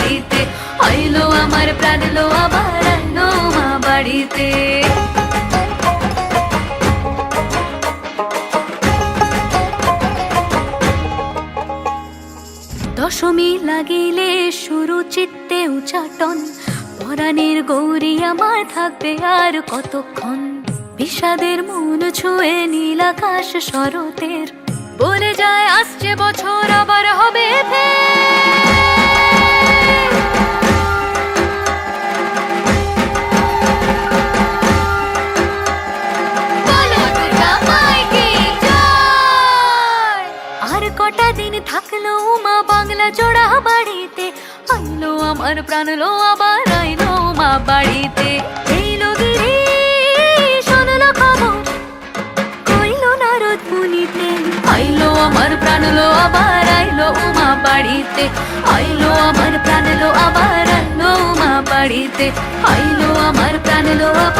বাড়িতে। আইলো আমার প্রাণ লো আবার উমা বাড়িতে। দশমী লাগিলে শুরু চিত্তে উচাটন, পরাণের গৌরী আমার থাকবে আর কতক্ষণ? বিষাদের মন ছুঁয়ে নীল আকাশ শরতের, বলে যায়, আসছে বছর আবার হবে কটা দিন থাকল মা বাংলা জোড়া বাড়িতে? আইলো আমার প্রাণ লো আবার আইলো মা বাড়িতে। এইলো গিরি শোনলো খবর, কইলো নারদ মুনিতে। আইলো আমার প্রাণ লো আবার আইলো উমা বাড়িতে। আইলো আমার প্রাণ লো আবার আইলো বাড়িতে। আইলো আমার প্রাণ লো আবার